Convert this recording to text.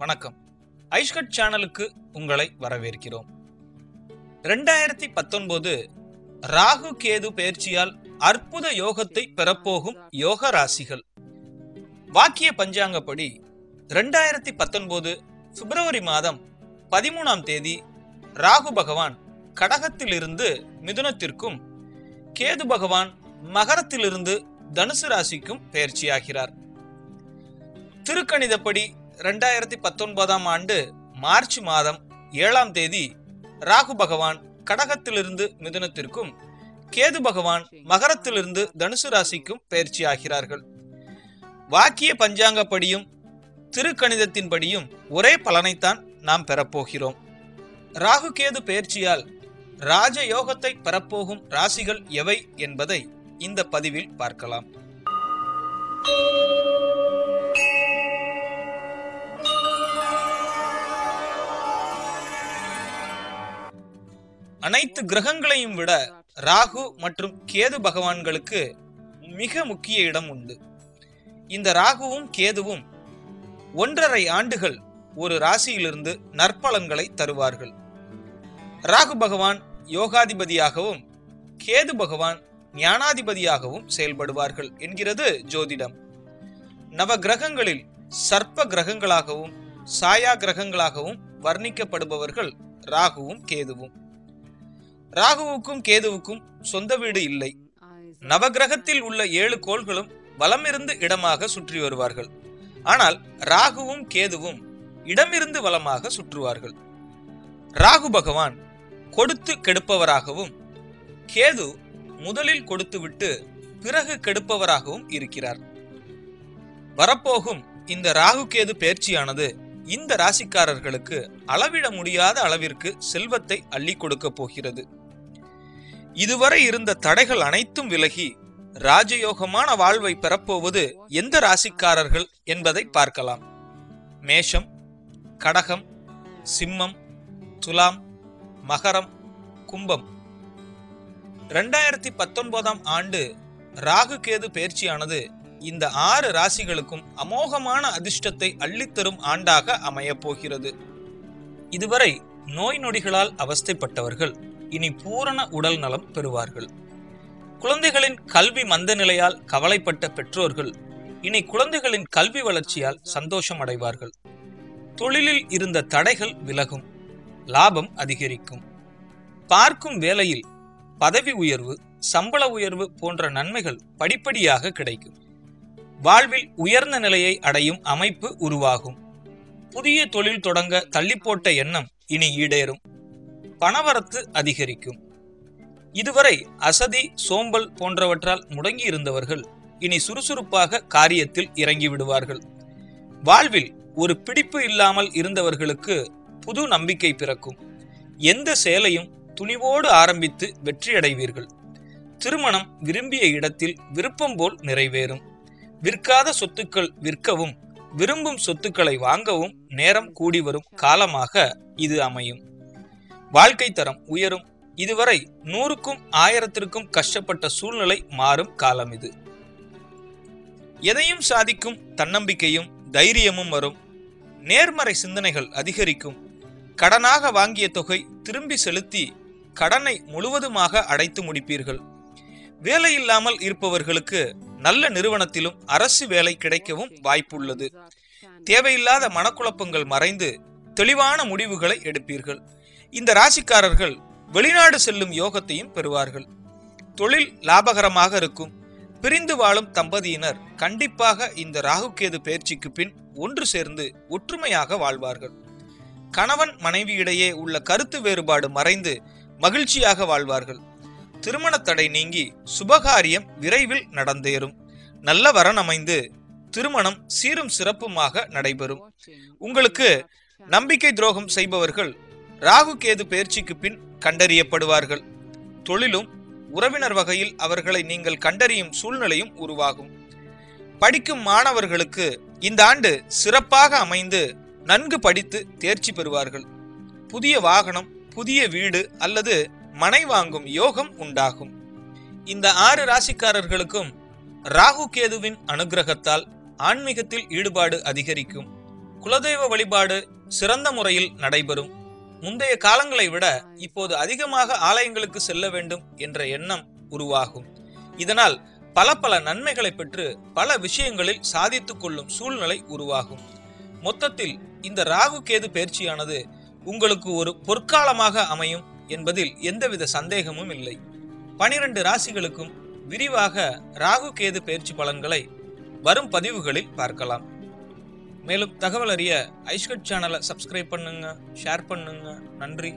வணக்கம். ஐஷ்கட் சேனலுக்கு உங்களை வரவேற்கிறோம். ரெண்டாயிரத்தி பத்தொன்பது ராகு கேது பயிற்சியால் அற்புத யோகத்தை பெறப்போகும் யோக ராசிகள். வாக்கிய பஞ்சாங்கப்படி ரெண்டாயிரத்தி பத்தொன்பது பிப்ரவரி மாதம் பதிமூணாம் தேதி ராகு பகவான் கடகத்திலிருந்து மிதுனத்திற்கும் கேது பகவான் மகரத்திலிருந்து தனுசு ராசிக்கும் பயிற்சியாகிறார். திருக்கணிதப்படி ரெண்டாயிரத்தி பத்தொன்பதாம் ஆண்டு மார்ச் மாதம் ஏழாம் தேதி ராகு பகவான் கடகத்திலிருந்து மிதுனத்திற்கும் கேது பகவான் மகரத்திலிருந்து தனுசு ராசிக்கும் பயிற்சியாகிறார்கள் வாக்கிய பஞ்சாங்கப்படியும் திருக்கணிதத்தின்படியும் ஒரே பலனைத்தான் நாம் பெறப்போகிறோம். ராகு கேது பெயர்ச்சியால் ராஜயோகத்தை பெறப்போகும் ராசிகள் எவை என்பதை இந்த பதிவில் பார்க்கலாம். அனைத்து கிரகங்களையும் விட ராகு மற்றும் கேது பகவான்களுக்கு மிக முக்கிய இடம் உண்டு. இந்த ராகுவும் கேதுவும் ஒன்றரை ஆண்டுகள் ஒரு ராசியிலிருந்து நற்பலன்களை தருவார்கள். ராகு பகவான் யோகாதிபதியாகவும் கேது பகவான் ஞானாதிபதியாகவும் செயல்படுவார்கள் என்கிறது ஜோதிடம். நவ கிரகங்களில் சர்ப்ப கிரகங்களாகவும் சாயா கிரகங்களாகவும் வர்ணிக்கப்படுபவர்கள் ராகுவும் கேதுவும். ராகுவுக்கும் கேதுவுக்கும் சொந்த வீடு இல்லை. நவகிரகத்தில் உள்ள ஏழு கோள்களும் வலமிருந்து இடமாக சுற்றி வருவார்கள். ஆனால் ராகுவும் கேதுவும் இடமிருந்து வலமாக சுற்றுவார்கள். ராகு பகவான் கொடுத்து கெடுப்பவராகவும் கேது முதலில் கொடுத்துவிட்டு பிறகு கெடுப்பவராகவும் இருக்கிறார். வரப்போகும் இந்த ராகு கேது பயிற்சியானது இந்த ராசிக்காரர்களுக்கு அளவிட முடியாத அளவிற்கு செல்வத்தை அள்ளி கொடுக்க போகிறது. இதுவரை இருந்த தடைகள் அனைத்தும் விலகி ராஜயோகமான வாழ்வை பெறப்போவது எந்த ராசிக்காரர்கள் என்பதை பார்க்கலாம். மேஷம் கடகம் சிம்மம் துலாம் மகரம் கும்பம். ரெண்டாயிரத்தி பத்தொன்பதாம் ஆண்டு ராகு கேது பயிற்சியானது இந்த ஆறு ராசிகளுக்கும் அமோகமான அதிர்ஷ்டத்தை அள்ளித்தரும் ஆண்டாக அமையப் போகிறது இதுவரை நோய் நொடிகளால் அவஸ்தைப்பட்டவர்கள் இனி பூரண உடல் நலம் பெறுவார்கள். குழந்தைகளின் கல்வி மந்த நிலையால் கவலைப்பட்ட பெற்றோர்கள் இனி குழந்தைகளின் கல்வி வளர்ச்சியால் சந்தோஷம் அடைவார்கள். தொழிலில் இருந்த தடைகள் விலகும் லாபம் அதிகரிக்கும். பார்க்கும் வேலையில் பதவி உயர்வு சம்பள உயர்வு போன்ற நன்மைகள் படிப்படியாக கிடைக்கும். வாழ்வில் உயர்ந்த நிலையை அடையும் அமைப்பு உருவாகும். புதிய தொழில் தொடங்க தள்ளிப்போட்ட எண்ணம் இனி ஈடேறும். பணவரத்து அதிகரிக்கும். இதுவரை அசதி சோம்பல் போன்றவற்றால் முடங்கி இருந்தவர்கள் இனி சுறுசுறுப்பாக காரியத்தில் இறங்கி விடுவார்கள். வாழ்வில் ஒரு பிடிப்பு இல்லாமல் இருந்தவர்களுக்கு புது நம்பிக்கை பிறக்கும். எந்த செயலையும் துணிவோடு ஆரம்பித்து வெற்றியடைவீர்கள். திருமணம் விரும்பிய இடத்தில் விருப்பம் போல் நிறைவேறும். விற்காத சொத்துக்கள் விற்கவும் விரும்பும் சொத்துக்களை வாங்கவும் நேரம் கூடி வரும் காலமாக இது அமையும். வாழ்க்கை தரம் உயரும். இதுவரை நூறுக்கும் ஆயிரத்திற்கும் கஷ்டப்பட்ட சூழ்நிலை மாறும் காலம் இது. எதையும் சாதிக்கும் தன்னம்பிக்கையும் தைரியமும் வரும். நேர்மறை சிந்தனைகள் அதிகரிக்கும். கடனாக வாங்கிய தொகை திரும்பி செலுத்தி கடனை முழுவதுமாக அடைத்து முடிப்பீர்கள். வேலையில்லாமல் இருப்பவர்களுக்கு நல்ல நிறுவனத்திலும் அரசு வேலை கிடைக்கவும் வாய்ப்புள்ளது. தேவையில்லாத மனக்குழப்பங்கள் மறைந்து தெளிவான முடிவுகளை எடுப்பீர்கள். இந்த ராசிக்காரர்கள் வெளிநாடு செல்லும் யோகத்தையும் பெறுவார்கள். தொழில் லாபகரமாக இருக்கும். பிரிந்து வாழும் தம்பதியினர் கண்டிப்பாக இந்த ராகுகேது பயிற்சிக்கு பின் ஒன்று சேர்ந்து ஒற்றுமையாக வாழ்வார்கள். கணவன் மனைவியிடையே உள்ள கருத்து வேறுபாடு மறைந்து மகிழ்ச்சியாக வாழ்வார்கள். திருமண தடை நீங்கி சுபகாரியம் விரைவில் நடந்தேறும். நல்ல வரன் அமைந்து திருமணம் சீரும் சிறப்புமாக நடைபெறும். உங்களுக்கு நம்பிக்கை துரோகம் செய்பவர்கள் ராகு கேது பயிற்சிக்கு பின் கண்டறியப்படுவார்கள். தொழிலும் உறவினர் வகையில் அவர்களை நீங்கள் கண்டறியும் சூழ்நிலையும் உருவாகும். படிக்கும் மாணவர்களுக்கு இந்த ஆண்டு சிறப்பாக அமைந்து நன்கு படித்து தேர்ச்சி பெறுவார்கள். புதிய வாகனம் புதிய வீடு அல்லது மனை வாங்கும் யோகம் உண்டாகும். இந்த ஆறு ராசிக்காரர்களுக்கும் ராகு கேதுவின் அனுகிரகத்தால் ஆன்மீகத்தில் ஈடுபாடு அதிகரிக்கும். குலதெய்வ வழிபாடு சிறந்த முறையில் நடைபெறும். முந்தைய காலங்களை விட இப்போது அதிகமாக ஆலயங்களுக்கு செல்ல வேண்டும் என்ற எண்ணம் உருவாகும். இதனால் பல பல நன்மைகளை பெற்று பல விஷயங்களில் சாதித்துக் கொள்ளும் சூழ்நிலை உருவாகும். மொத்தத்தில் இந்த ராகு கேது பயிற்சியானது உங்களுக்கு ஒரு பொற்காலமாக அமையும். என்பதில் எந்தவித சந்தேகமும் இல்லை. பனிரெண்டு ராசிகளுக்கும் விரிவாக ராகு கேது பயிற்சி பலன்களை வரும் பதிவுகளில் பார்க்கலாம். மேலும் தகவல் அறிய ஐஸ்கட் சேனலை சப்ஸ்கிரைப் பண்ணுங்க ஷேர் பண்ணுங்க. நன்றி.